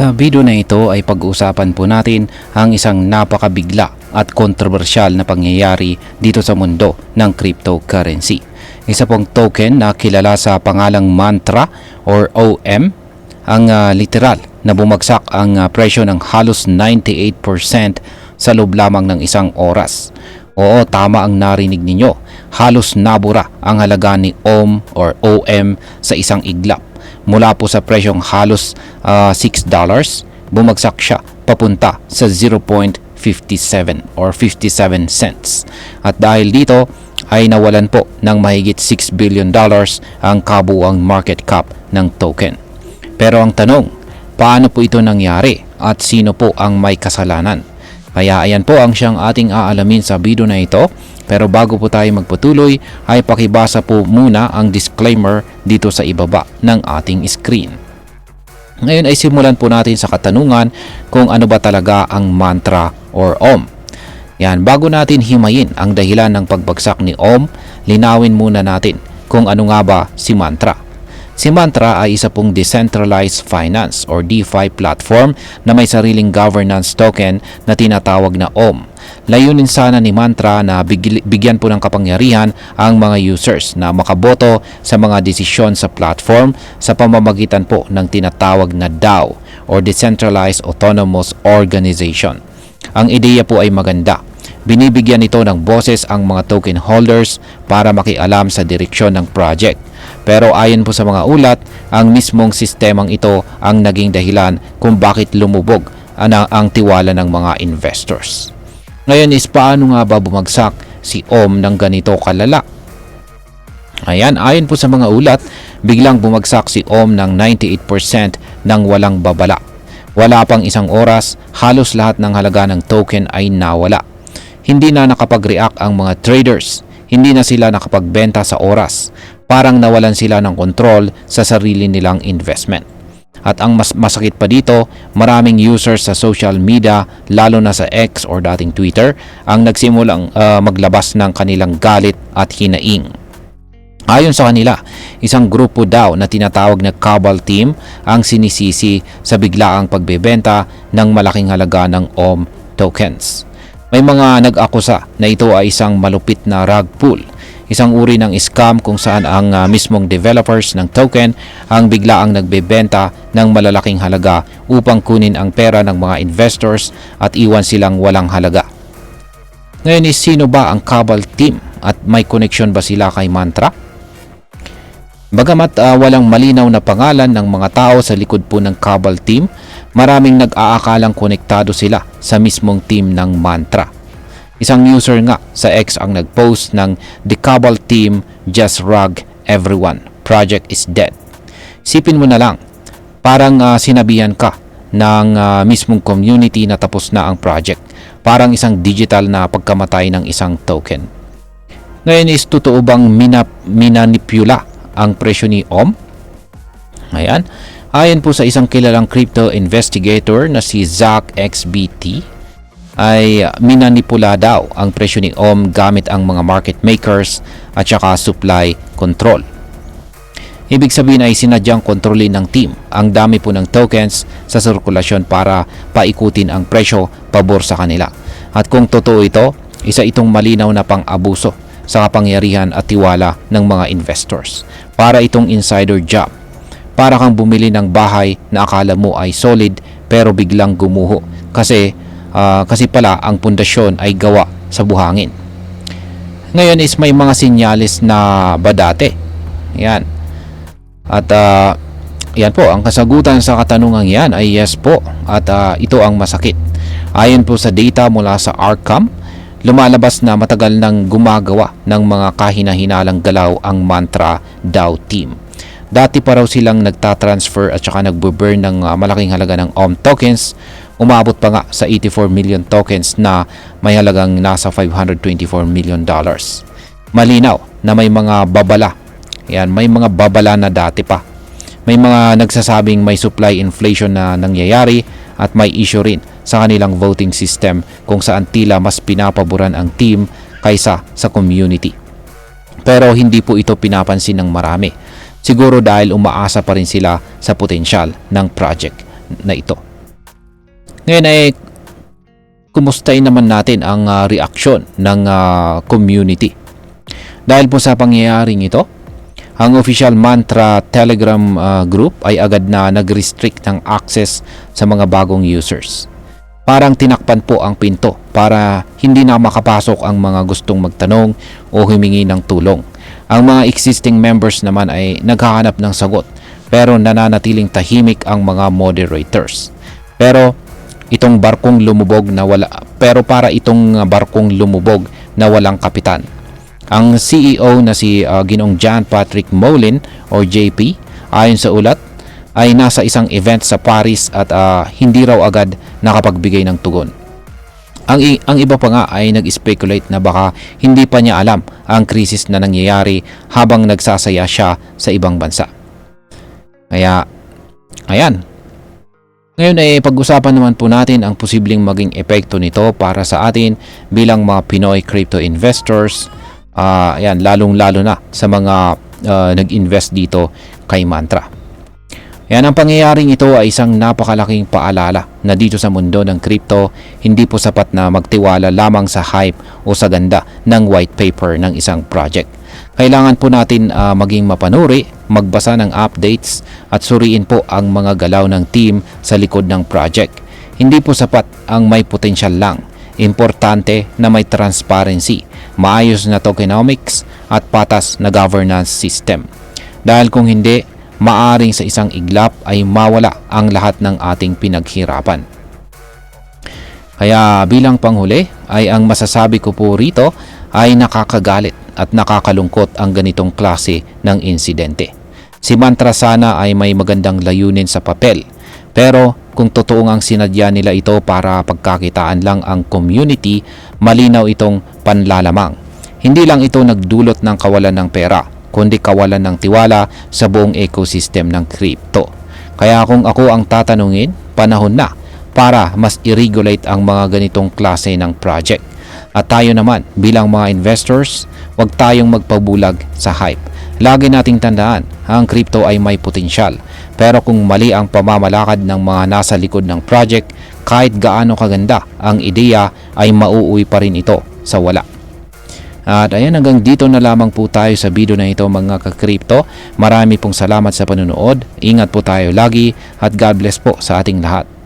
Sa video na ito ay pag-uusapan po natin ang isang napakabigla at kontrobersyal na pangyayari dito sa mundo ng cryptocurrency. Isa pong token na kilala sa pangalang Mantra or OM ang ah, literal na bumagsak ang ah, presyo ng halos 98% sa loob lamang ng isang oras. Oo, tama ang narinig ninyo. Halos nabura ang halaga ni OM or OM sa isang iglap. Mula po sa presyong halos ah, $6, bumagsak siya papunta sa 0.57 or 57 cents. At dahil dito ay nawalan po ng mahigit 6 billion dollars ang kabuang market cap ng token. Pero ang tanong, paano po ito nangyari at sino po ang may kasalanan? Kaya ayan po ang siyang ating aalamin sa video na ito. Pero bago po tayo magpatuloy ay pakibasa po muna ang disclaimer dito sa ibaba ng ating screen. Ngayon ay simulan po natin sa katanungan kung ano ba talaga ang mantra or OM. Yan, bago natin himayin ang dahilan ng pagbagsak ni OM, linawin muna natin kung ano nga ba si mantra. Si Mantra ay isa pong decentralized finance or DeFi platform na may sariling governance token na tinatawag na OM. Layunin sana ni Mantra na bigyan po ng kapangyarihan ang mga users na makaboto sa mga desisyon sa platform sa pamamagitan po ng tinatawag na DAO or Decentralized Autonomous Organization. Ang ideya po ay maganda. Binibigyan ito ng boses ang mga token holders para makialam sa direksyon ng project. Pero ayon po sa mga ulat, ang mismong sistemang ito ang naging dahilan kung bakit lumubog ang, ang tiwala ng mga investors. Ngayon is paano nga ba bumagsak si OM ng ganito kalala? Ayan, ayon po sa mga ulat, biglang bumagsak si OM ng 98% ng walang babala. Wala pang isang oras, halos lahat ng halaga ng token ay nawala. Hindi na nakapag-react ang mga traders, hindi na sila nakapagbenta sa oras. Parang nawalan sila ng kontrol sa sarili nilang investment. At ang mas masakit pa dito, maraming users sa social media, lalo na sa X or dating Twitter, ang nagsimulang ah, maglabas ng kanilang galit at hinaing. Ayon sa kanila, isang grupo daw na tinatawag na Cabal Team ang sinisisi sa biglaang pagbebenta ng malaking halaga ng OM tokens. May mga nag-akusa na ito ay isang malupit na rug pull, isang uri ng scam kung saan ang ah, mismong developers ng token ang biglaang nagbebenta ng malalaking halaga upang kunin ang pera ng mga investors at iwan silang walang halaga. Ngayon is sino ba ang Cabal Team at may connection ba sila kay Mantra? Bagamat ah, walang malinaw na pangalan ng mga tao sa likod po ng Cabal Team, maraming nag-aakalang konektado sila sa mismong team ng Mantra. Isang user nga sa X ang nag-post ng The Cabal Team Just Rug Everyone, Project is Dead. Sipin mo na lang, parang ah, sinabihan ka ng ah, mismong community na tapos na ang project. Parang isang digital na pagkamatay ng isang token. Ngayon is totoo bang minap, minanipula ang presyo ni OM? Ayan. Ayon po sa isang kilalang crypto investigator na si Zach XBT, ay minanipula daw ang presyo ni OM gamit ang mga market makers at saka supply control. Ibig sabihin ay sinadyang kontrolin ng team ang dami po ng tokens sa sirkulasyon para paikutin ang presyo pabor sa kanila. At kung totoo ito, isa itong malinaw na pang-abuso sa kapangyarihan at tiwala ng mga investors. Para itong insider job. Para kang bumili ng bahay na akala mo ay solid pero biglang gumuho kasi ah, kasi pala ang pundasyon ay gawa sa buhangin. Ngayon is may mga sinyalis na ba dati? Yan. At ah, yan po, ang kasagutan sa katanungang yan ay yes po at ah, ito ang masakit. Ayon po sa data mula sa Arkham, lumalabas na matagal nang gumagawa ng mga kahina-hinalang galaw ang Mantra DAO team. Dati pa raw silang nagtatransfer at saka nagbo-burn ng ah, malaking halaga ng OM tokens. Umabot pa nga sa 84 million tokens na may halagang nasa 524 million dollars. Malinaw na may mga babala. Yan, may mga babala na dati pa. May mga nagsasabing may supply inflation na nangyayari at may issue rin sa kanilang voting system kung saan tila mas pinapaboran ang team kaysa sa community. Pero hindi po ito pinapansin ng marami. Siguro dahil umaasa pa rin sila sa potensyal ng project na ito. Ngayon ay kumustahin naman natin ang ah, reaksyon ng ah, community. Dahil po sa pangyayaring ito, ang official Mantra Telegram ah, group ay agad na nag-restrict ng access sa mga bagong users. Parang tinakpan po ang pinto para hindi na makapasok ang mga gustong magtanong o humingi ng tulong. Ang mga existing members naman ay naghahanap ng sagot pero nananatiling tahimik ang mga moderators. Pero itong barkong lumubog na wala pero para itong uh, barkong lumubog na walang kapitan. Ang CEO na si uh, Ginong John Patrick Molin or JP ayon sa ulat ay nasa isang event sa Paris at uh, hindi raw agad nakapagbigay ng tugon. Ang, ang iba pa nga ay nag-speculate na baka hindi pa niya alam ang krisis na nangyayari habang nagsasaya siya sa ibang bansa. Kaya, ayan. Ngayon ay pag-usapan naman po natin ang posibleng maging epekto nito para sa atin bilang mga Pinoy crypto investors. Ah, ayan, lalong-lalo na sa mga ah, nag-invest dito kay Mantra. Yan ang pangyayaring ito ay isang napakalaking paalala na dito sa mundo ng crypto, hindi po sapat na magtiwala lamang sa hype o sa ganda ng white paper ng isang project. Kailangan po natin ah, maging mapanuri, magbasa ng updates at suriin po ang mga galaw ng team sa likod ng project. Hindi po sapat ang may potential lang. Importante na may transparency, maayos na tokenomics at patas na governance system. Dahil kung hindi, maaring sa isang iglap ay mawala ang lahat ng ating pinaghirapan. Kaya bilang panghuli ay ang masasabi ko po rito ay nakakagalit at nakakalungkot ang ganitong klase ng insidente. Si Mantra sana ay may magandang layunin sa papel. Pero kung totoo ang sinadya nila ito para pagkakitaan lang ang community, malinaw itong panlalamang. Hindi lang ito nagdulot ng kawalan ng pera, kundi kawalan ng tiwala sa buong ecosystem ng crypto. Kaya kung ako ang tatanungin, panahon na para mas i-regulate ang mga ganitong klase ng project. At tayo naman bilang mga investors, huwag tayong magpabulag sa hype. Lagi nating tandaan, ang crypto ay may potensyal. Pero kung mali ang pamamalakad ng mga nasa likod ng project, kahit gaano kaganda ang ideya ay mauuwi pa rin ito sa wala. At ayan hanggang dito na lamang po tayo sa video na ito mga ka-crypto. Marami pong salamat sa panunood. Ingat po tayo lagi at God bless po sa ating lahat.